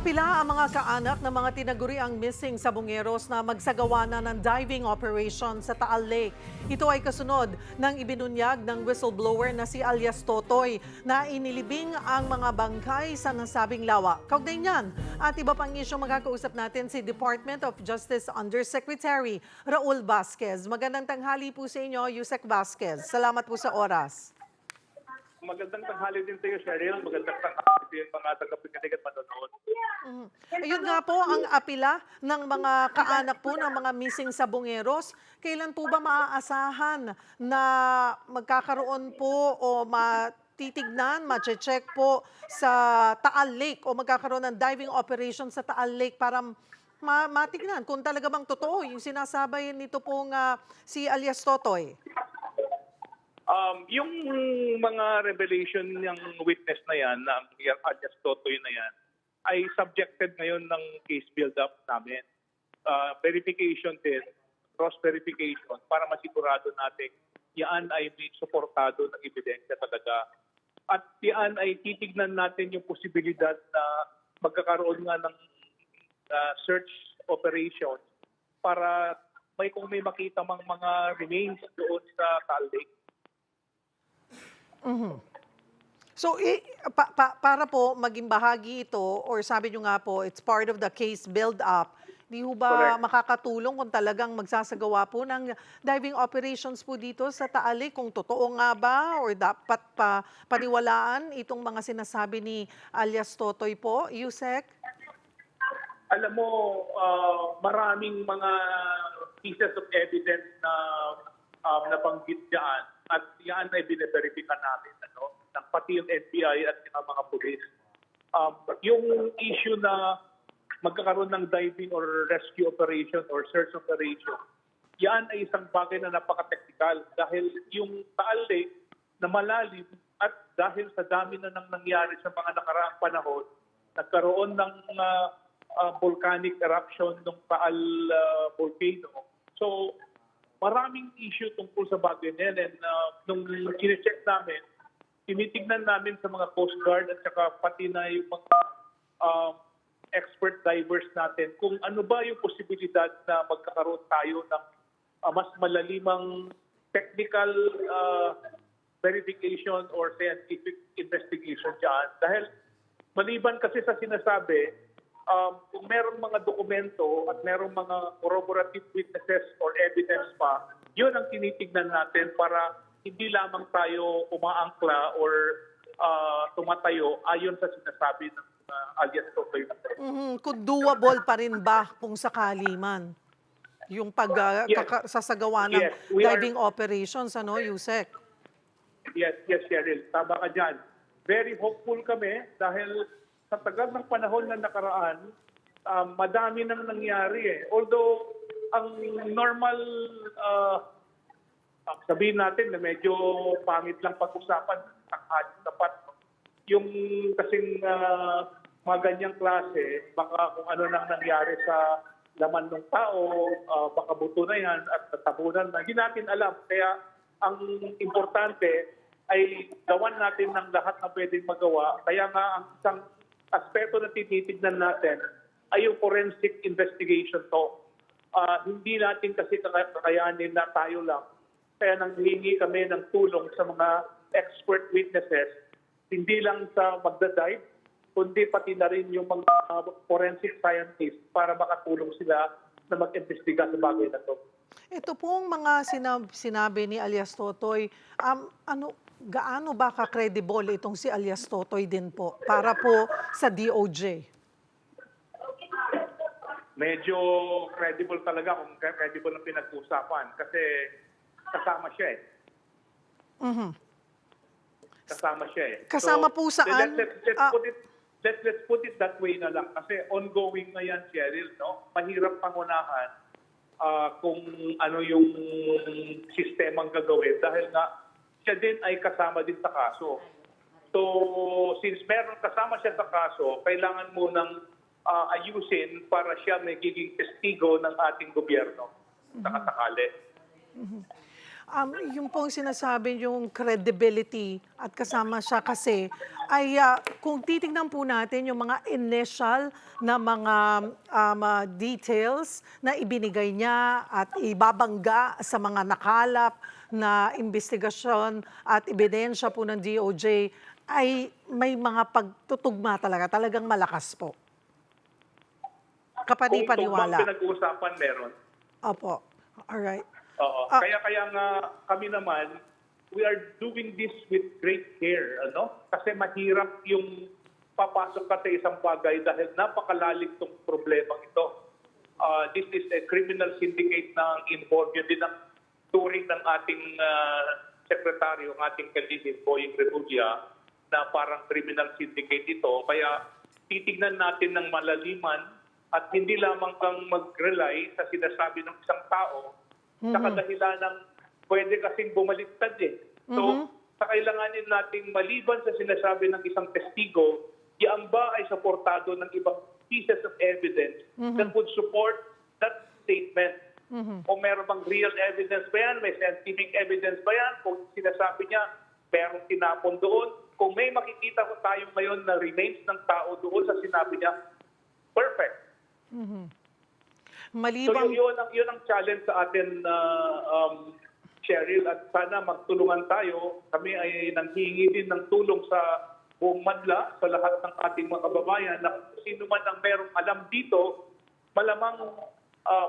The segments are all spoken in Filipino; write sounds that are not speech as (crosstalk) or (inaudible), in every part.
Naapila ang mga kaanak ng mga tinaguriang missing sa Bungeros na magsagawa na ng diving operation sa Taal Lake. Ito ay kasunod ng ibinunyag ng whistleblower na si alias Totoy na inilibing ang mga bangkay sa nasabing lawa. Kaugnay niyan at iba pang isyong magkakausap natin si Department of Justice Undersecretary Raul Vasquez. Magandang tanghali po sa inyo, Yusek Vasquez. Salamat po sa oras. Magandang tanghali din sa iyo, Cheryl. Magandang tanghali din mga tagapakinig at manonood. Mhm. Ayun nga po ang apila ng mga kaanak po ng mga missing sa Bungeros. Kailan po ba maaasahan na magkakaroon po o mache-check po sa Taal Lake o magkakaroon ng diving operation sa Taal Lake para ma- matignan kung talaga bang totoo yung sinasabay nito pong ah, si alias Totoy. Um, yung mga revelation ng witness na yan, ng alias Totoy na yan, ay subjected ngayon ng case build-up namin. Uh, verification din, cross-verification, para masigurado natin yan ay may suportado ng ebidensya talaga. At yan ay titignan natin yung posibilidad na magkakaroon nga ng uh, search operation para may kung may makita mang mga remains doon sa Taal Lake. So, i- pa- pa- para po maging bahagi ito, or sabi nyo nga po, it's part of the case build-up, di ho ba Correct. makakatulong kung talagang magsasagawa po ng diving operations po dito sa Taali? Kung totoo nga ba or dapat pa paniwalaan itong mga sinasabi ni alias Totoy po, Yusek? Alam mo, uh, maraming mga pieces of evidence na um, nabanggit dyan at yan ay bine-verify namin ano, ng pati yung NBI at yung mga pulis. Um, yung issue na magkakaroon ng diving or rescue operation or search operation, yan ay isang bagay na napaka-technical dahil yung Taal Lake na malalim at dahil sa dami na nang nangyari sa mga nakaraang panahon, nagkaroon ng uh, uh, volcanic eruption ng Taal uh, volcano. So, maraming issue tungkol sa bagay na yan. And uh, nung kine-check namin, tinitignan namin sa mga Coast Guard at saka pati na yung mga um, expert divers natin kung ano ba yung posibilidad na magkakaroon tayo ng uh, mas malalimang technical uh, verification or scientific investigation dyan. Dahil maliban kasi sa sinasabi, um, kung merong mga dokumento at merong mga corroborative witnesses or evidence pa, yun ang tinitignan natin para hindi lamang tayo umaangkla or uh, tumatayo ayon sa sinasabi ng uh, alias Totoy. Mhm. Kung doable pa rin ba kung sakali man? Yung pag ah, Yes. ng Yes, we are- diving operations, ano, Yusek? Yes, yes, Cheryl. Tama ka dyan. Very hopeful kami dahil sa tagal ng panahon na nakaraan, um, madami nang nangyari eh. Although, ang normal, uh, uh, sabihin natin na medyo pangit lang pag-usapan, tanghali tapat. Yung kasing uh, mga ganyang klase, baka kung ano nang nangyari sa laman ng tao, uh, baka buto na yan at tabunan na. Hindi natin alam. Kaya ang importante ay gawan natin ng lahat na pwedeng magawa. Kaya nga ang isang aspeto na tinitignan natin ay yung forensic investigation to. Ah, hindi natin kasi kaka- kakayanin na tayo lang. Kaya nang hihingi kami ng tulong sa mga expert witnesses, hindi lang sa magdadive, kundi pati na rin yung mga ah, forensic scientists para makatulong sila na mag-imbestiga sa bagay na to. Ito pong mga sinab- sinabi ni alias Totoy, um, ano, gaano ba ka-credible itong si alias Totoy din po para po sa DOJ? Medyo credible talaga kung credible ang pinag-usapan kasi kasama siya eh. Mhm. kasama siya eh. Kasama po saan? Let's, let's, let's, Ah. put it, let's, let's put it that way na lang kasi ongoing na yan, Cheryl. No? Mahirap pangunahan ah, kung ano yung sistemang gagawin dahil nga siya din ay kasama din sa kaso. So, since meron kasama siya sa kaso, kailangan mo nang ah, ayusin para siya magiging testigo ng ating gobyerno sa kasakali. Um, yung pong sinasabi yung credibility at kasama siya kasi ay ah, kung titingnan po natin yung mga initial na mga um, ah, details na ibinigay niya at ibabangga sa mga nakalap na investigasyon at ebidensya po ng DOJ ay may mga pagtutugma talaga, talagang malakas po. Kung Kapani-paniwala. tugbang pinag-uusapan meron. Opo. Alright. Oo. Ah. kaya kaya nga kami naman, we are doing this with great care, ano? Kasi mahirap yung papasok ka sa isang bagay dahil napakalalim tong problema ito. Ah, this is a criminal syndicate na involved yun din ang turing ng ating ah, sekretaryo, ang ating kalihim, Boying Rebulla, na parang criminal syndicate ito. Kaya titignan natin ng malaliman at hindi lamang kang mag-rely sa sinasabi ng isang tao sa kadahilanang pwede kasing bumaliktad eh. So, sa kailanganin nating maliban sa sinasabi ng isang testigo, yan ba ay suportado ng ibang pieces of evidence that would support that statement? Kung meron bang real evidence ba yan, may scientific evidence ba yan, kung sinasabi niya, merong tinapon doon, kung may makikita ko tayo ngayon na remains ng tao doon sa sinabi niya, perfect. So Malibang yun, yun, ang, yun ang challenge sa atin, uh, um, Cheryl, at sana magtulungan tayo. Kami ay nanghihingi din ng tulong sa buong madla, sa lahat ng ating mga kababayan, na sino man ang merong alam dito, malamang uh,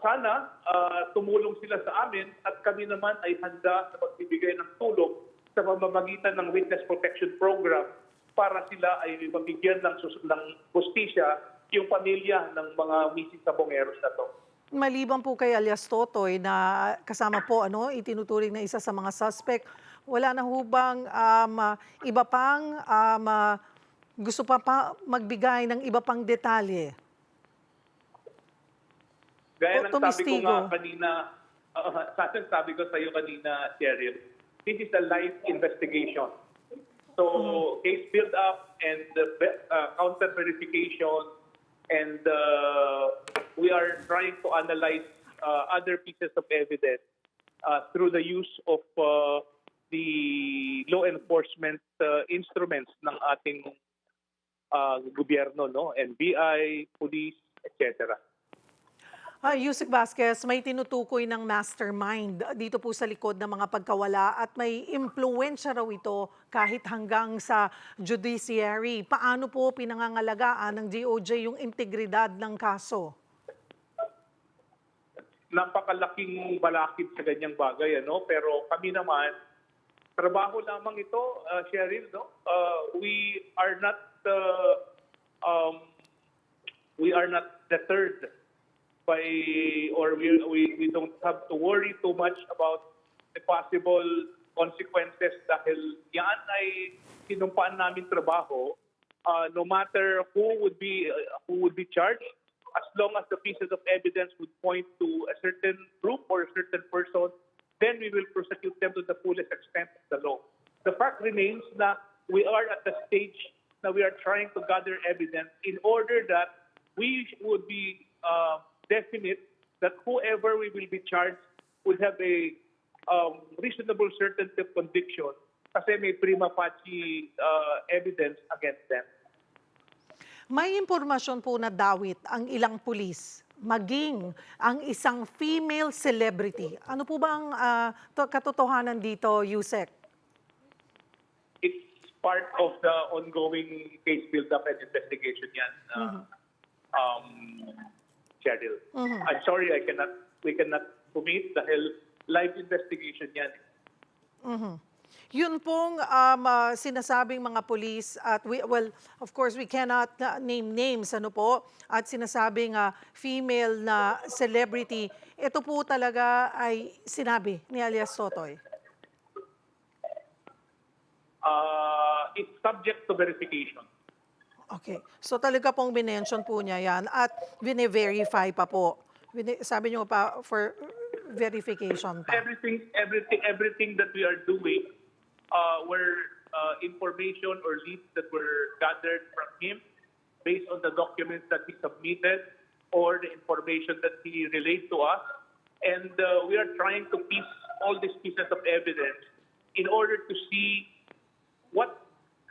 sana uh, tumulong sila sa amin at kami naman ay handa na magbibigay ng tulong sa pamamagitan ng Witness Protection Program para sila ay mabigyan ng, ng justisya yung pamilya ng mga missing sabongeros na to. maliban po kay alias Totoy na kasama po ano itinuturing na isa sa mga suspect, wala na hubang um, iba pang um, gusto pa, pa magbigay ng iba pang detalye. Gaya ng sabi ko nga kanina, uh, sa akin sabi ko sa iyo kanina, Cheryl, this is a live investigation. So, case build up and the ve- uh, counter verification and uh, we are trying to analyze uh, other pieces of evidence uh, through the use of uh, the law enforcement uh, instruments ng ating uh, gobyerno, no? NBI, police, etc. Ah, Yusek Vasquez, may tinutukoy ng mastermind dito po sa likod ng mga pagkawala at may impluensya raw ito kahit hanggang sa judiciary. Paano po pinangangalagaan ng DOJ yung integridad ng kaso? napakalaking balakid sa ganyang bagay ano pero kami naman trabaho lamang ito uh, Cheryl no Uh, we are not uh, um, we are not deterred by or we, we we don't have to worry too much about the possible consequences dahil yan ay sinumpaan namin trabaho uh, no matter who would be uh, who would be charged as long as the pieces of evidence would point to a certain group or a certain person, then we will prosecute them to the fullest extent of the law. The fact remains that we are at the stage that we are trying to gather evidence in order that we would be uh, definite that whoever we will be charged would have a um, reasonable certainty of conviction kasi may prima facie uh, evidence against them. May impormasyon po na dawit ang ilang pulis, maging ang isang female celebrity. Ano po ba ang to- katotohanan dito, Yusek? it's part of the ongoing case build-up and investigation yan, uh, um, Cheryl. I'm sorry, I cannot, we cannot commit dahil live investigation yan. Yun pong um, ah, sinasabing mga pulis at we, well, of course we cannot ah, name names ano po at sinasabing ah, female na celebrity. Ito po talaga ay sinabi ni alias Sotoy. Uh, it's subject to verification. Okay. So talaga pong binention po niya yan at bine-verify pa po. Bine- sabi niyo pa for verification pa. Everything, everything, everything that we are doing uh, were uh, information or leads that were gathered from him based on the documents that he submitted or the information that he relayed to us. And uh, we are trying to piece all these pieces of evidence in order to see what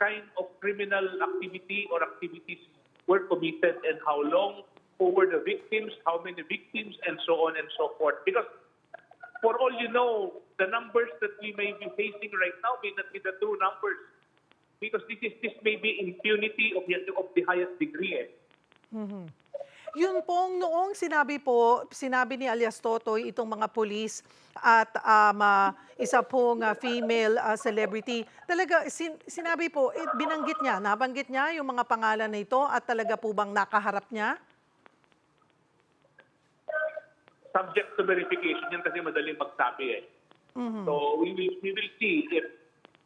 kind of criminal activity or activities were committed and how long, who were the victims, how many victims, and so on and so forth. Because for all you know, the numbers that we may be facing right now may not be the true numbers. Because this is this may be impunity of the, of the highest degree. Eh. Yun pong noong sinabi po, sinabi ni alias Totoy itong mga pulis at um, ah, isa pong ah, female ah, celebrity, talaga sin- sinabi po, eh, binanggit niya, nabanggit niya yung mga pangalan na ito at talaga po bang nakaharap niya? subject to verification yan kasi madaling magsabi eh. So we will we will see if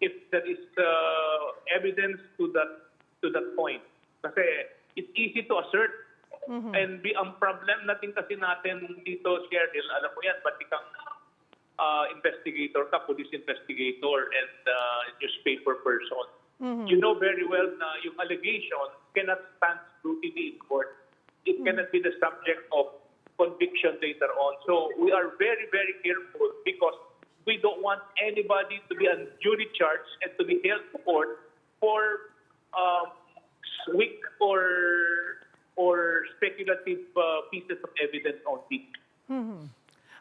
if there is uh, evidence to that to that point. Kasi it's easy to assert and be ang problem natin kasi natin dito Cheryl, alam mo yan, pati kang uh, investigator ka, police investigator and uh, newspaper person. You know very well na yung allegation cannot stand scrutiny in court. It cannot be the subject of conviction later on. So we are very, very careful because we don't want anybody to be unduly charged and to be held to court for um, weak or or speculative uh, pieces of evidence only.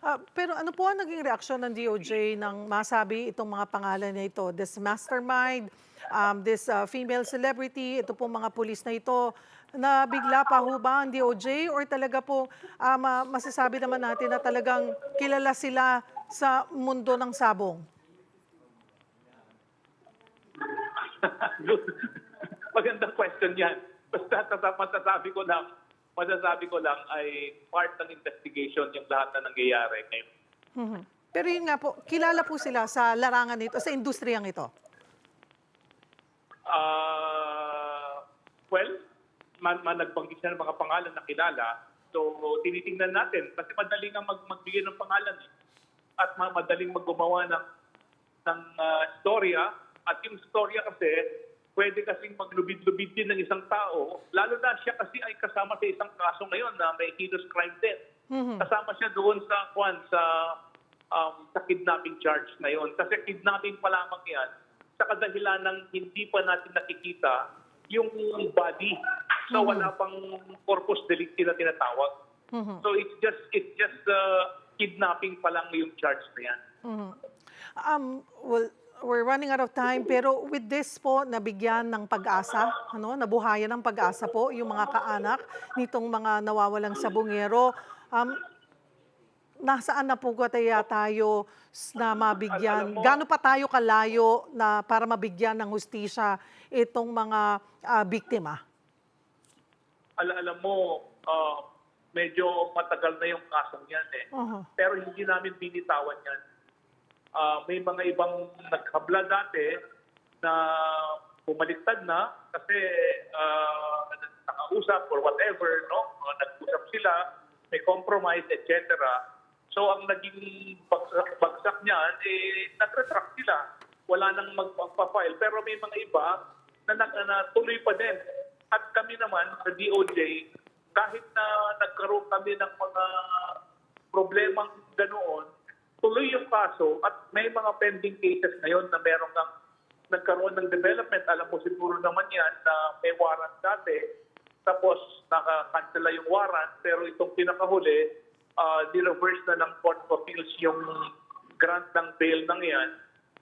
Ah, pero ano po ang naging reaksyon ng DOJ nang masabi itong mga pangalan na ito? This mastermind, um, this ah, female celebrity, ito po mga pulis na ito, na bigla pa ho ba ang DOJ or talaga po ah, ma- masasabi naman natin na talagang kilala sila sa mundo ng sabong? (laughs) Magandang question yan. Basta masasabi ko lang, masasabi ko lang ay part ng investigation yung lahat na nangyayari ngayon. Mhm. Pero yun nga po, kilala po sila sa larangan nito, sa industriyang ito. Ah, well, man, man nagbanggit siya ng mga pangalan na kilala. So, tinitingnan natin kasi madali nga mag, magbigay ng pangalan eh. At ma- madaling maggumawa ng ng ah, storya at yung storya kasi pwede kasing maglubid-lubid din ng isang tao lalo na siya kasi ay kasama sa isang kaso ngayon na may heinous crime din. Kasama siya doon sa kwan sa um, sa kidnapping charge na yon kasi kidnapping pa lamang yan sa kadahilan ng hindi pa natin nakikita yung body. So wala pang corpus delicti na tinatawag. So it's just it's just uh, kidnapping pa lang yung charge na yan. Mhm. Um, well, we're running out of time, pero with this po, nabigyan ng pag-asa, ano, nabuhayan ng pag-asa po yung mga kaanak nitong mga nawawalang sabungero. Um, nasaan na po kaya tayo na mabigyan? Gaano pa tayo kalayo na para mabigyan ng hustisya itong mga ah, biktima? Ala alam mo, uh, medyo matagal na yung kasong yan eh. Aha. Pero hindi namin binitawan yan. Ah, may mga ibang naghabla dati na bumaliktad na kasi uh, nakausap or whatever, no? Uh, nag-usap sila, may compromise, etc. So ang naging bagsak, bagsak niyan, eh, nag-retract sila. Wala nang mag- magpa-file. Pero may mga iba na, na, pa din. At kami naman sa DOJ, kahit na nagkaroon kami ng mga problemang ganoon, tuloy yung kaso at may mga pending cases ngayon na meron ng nagkaroon ng development. Alam mo siguro naman yan na may warrant dati, tapos nakakansela yung warrant, pero itong pinakahuli, uh, ni-reverse na ng Court of Appeals yung grant ng bail ng yan.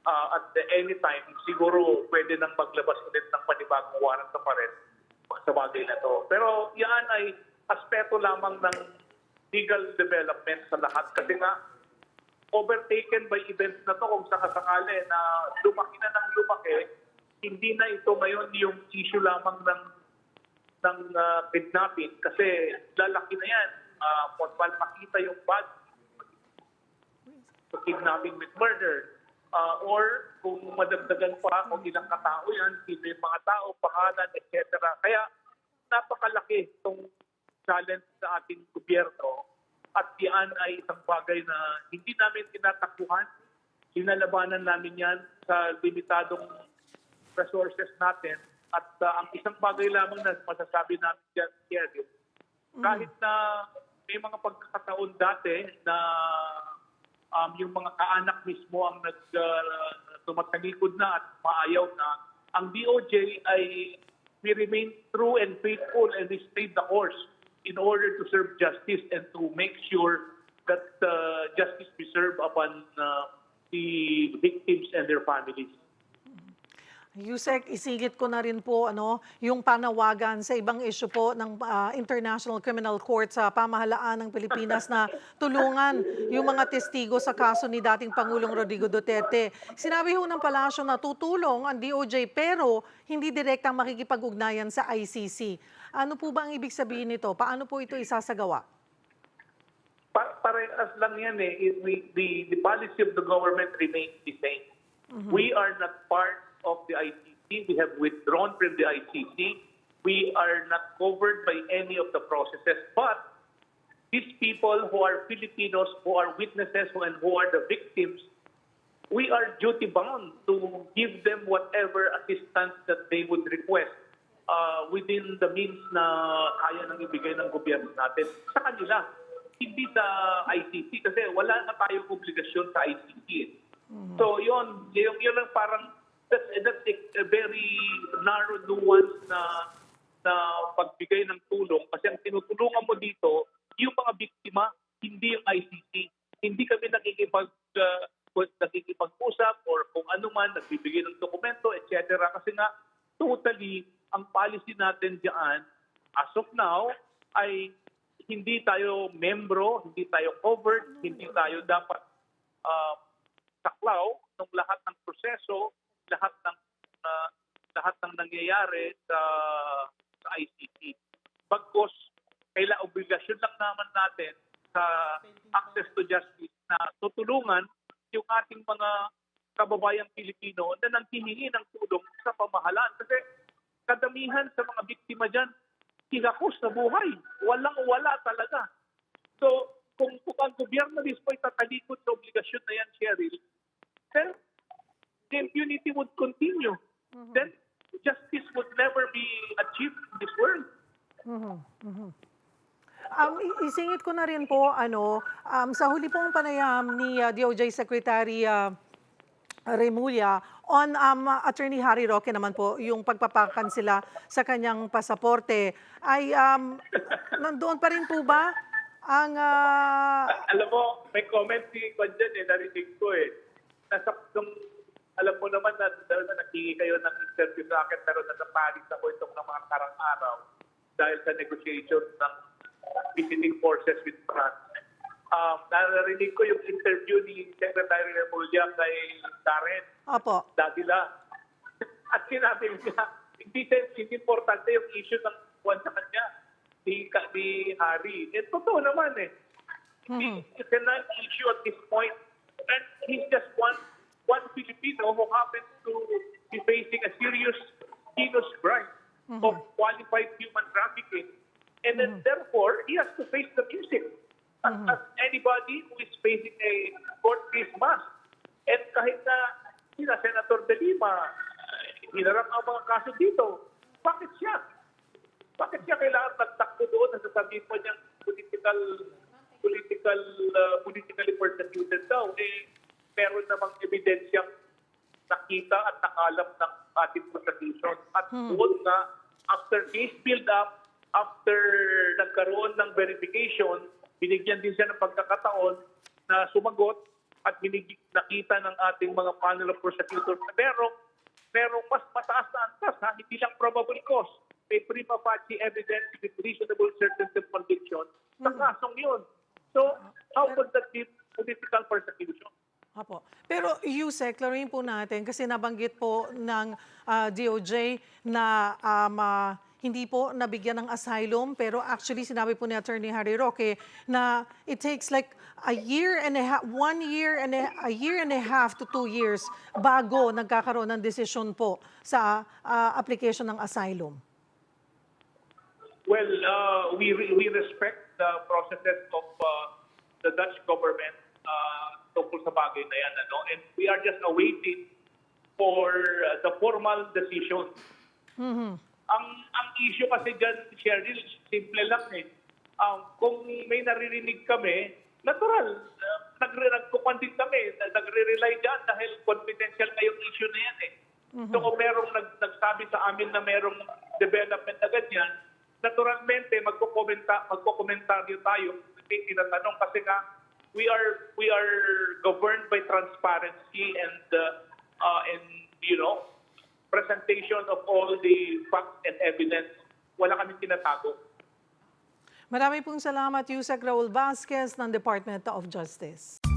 Uh, at the anytime, siguro pwede nang maglabas ulit ng panibagong warrant sa pares sa bagay na to. Pero yan ay aspeto lamang ng legal development sa lahat. Kasi nga, overtaken by events na to kung sakasakali na lumaki na ng lumaki, hindi na ito ngayon yung issue lamang ng ng ah, kidnapping kasi lalaki na yan. Uh, once makita yung bad so kidnapping with murder. Uh, or kung madagdagan pa kung ilang katao yan, sino yung mga tao, pangalan, etc. Kaya napakalaki itong challenge sa ating gobyerno at yan ay isang bagay na hindi namin tinatakbuhan. Sinalabanan namin yan sa limitadong resources natin. At uh, ang isang bagay lamang na masasabi namin dyan, Kevin, kahit na may mga pagkakataon dati na um, yung mga kaanak mismo ang nag uh, tumatalikod na at maayaw na, ang DOJ ay we remain true and faithful and we stayed the course in order to serve justice and to make sure that uh, justice be served upon uh, the victims and their families. Yusek, isingit ko na rin po ano, yung panawagan sa ibang issue po ng ah, International Criminal Court sa pamahalaan ng Pilipinas na tulungan yung mga testigo sa kaso ni dating Pangulong Rodrigo Duterte. Sinabi ho ng palasyo na tutulong ang DOJ pero hindi direktang makikipag-ugnayan sa ICC. Ano po ba ang ibig sabihin nito? Paano po ito isasagawa? Pa- parehas lang yan eh. We- the, the policy of the government remains the same. We are not part of the ICC. We have withdrawn from the ICC. We are not covered by any of the processes. But these people who are Filipinos, who are witnesses, and who are the victims, we are duty bound to give them whatever assistance that they would request uh, within the means na kaya nang ibigay ng gobyerno natin sa kanila. Hindi sa ICC kasi wala na tayong obligasyon sa ICC. So yun, yun, yun ang parang that's, that's a, very narrow nuance na na pagbigay ng tulong kasi ang tinutulungan mo dito yung mga biktima, hindi yung ICC. Hindi kami nakikipag uh, nakikipag-usap or kung ano man, nagbibigay ng dokumento, etc. Kasi nga, totally, ang policy natin diyan as of now, ay hindi tayo membro, hindi tayo covered, hindi tayo dapat uh, saklaw ng lahat ng proseso, lahat ng uh, lahat ng nangyayari sa, sa ICC. Bagkos, kaila obligasyon lang naman natin sa access to justice na tutulungan yung ating mga kababayang Pilipino na nanghihingi ng tulong sa pamahalaan. Kasi kadamihan sa mga biktima dyan, hinakos sa buhay. Walang-wala talaga. So, kung, kung ang gobyerno mismo ay tatalikod sa obligasyon na yan, Cheryl, then the impunity would continue. Then justice would never be achieved in this world. Um, i- isingit ko na rin po, ano, um, sa huli pong panayam ni uh, DOJ Secretary uh, Remulla on um, Attorney Harry Roque naman po, yung pagpapakansela sa kanyang pasaporte, ay um, (laughs) nandoon pa rin po ba ang... uh, Alam mo, may comment si Kwan dyan eh, narinig ko eh. Nasa, nung, alam mo naman na, na naghingi kayo ng interview sa akin pero nasa Paris ako itong ng mga karang araw dahil sa negotiation ng visiting forces with France. Um, narinig ko yung interview ni Secretary Remulla kay Darren opo. Davila. (laughs) At sinabi niya, hindi, hindi importante yung issue ng buwan sa kanya ni, ni Harry. Eh, totoo naman eh. Mhm. It's a non-issue at this point. And he's just one one Filipino who happens to be facing a serious heinous crime of qualified human trafficking. And then therefore, he has to face the music as, as anybody who is facing a court case must. And kahit na sila Senator De Lima, uh, hinarap ang mga kaso dito, bakit siya? Bakit siya kailangan magtakbo doon na sasabihin mo niyang political political uh, politically persecuted daw eh meron namang ebidensyang nakita at nakalap ng ating prosecution. At doon nga after case build up after nagkaroon ng verification binigyan din siya ng pagkakataon na sumagot at binig- nakita ng ating mga panel of prosecutors na merong merong mas mataas na antas ha, hindi lang probable cause. May prima facie evidence with reasonable certainty of conviction. Sa kasong yun. So, how could that be political persecution? Apo. Pero Yusek, klaruhin po natin kasi nabanggit po ng ah, DOJ na um, ah, hindi po nabigyan ng asylum pero actually sinabi po ni Attorney Harry Roque na it takes like a year and a half, one year and a, a year and a half to two years bago nagkakaroon ng desisyon po sa ah, application ng asylum. Well, uh, we we respect the processes of uh, the Dutch government uh, tungkol sa bagay na yan, ano? And we are just awaiting for uh, the formal decision. Ang ang issue kasi dyan, Cheryl, simple lang eh. Um, kung may naririnig kami, natural, uh, nagre nagkukuhan din kami, nagre-rely dyan dahil confidential na yung issue na yan eh. So kung merong nag, nagsabi sa amin na merong development na ganyan, naturalmente magkukomenta, magkukomentaryo tayo, tinatanong kasi nga we are we are governed by transparency and uh, uh, and you know presentation of all the facts and evidence. Wala kaming tinatago. Marami pong salamat, Yusek Raul Vasquez ng Department of Justice.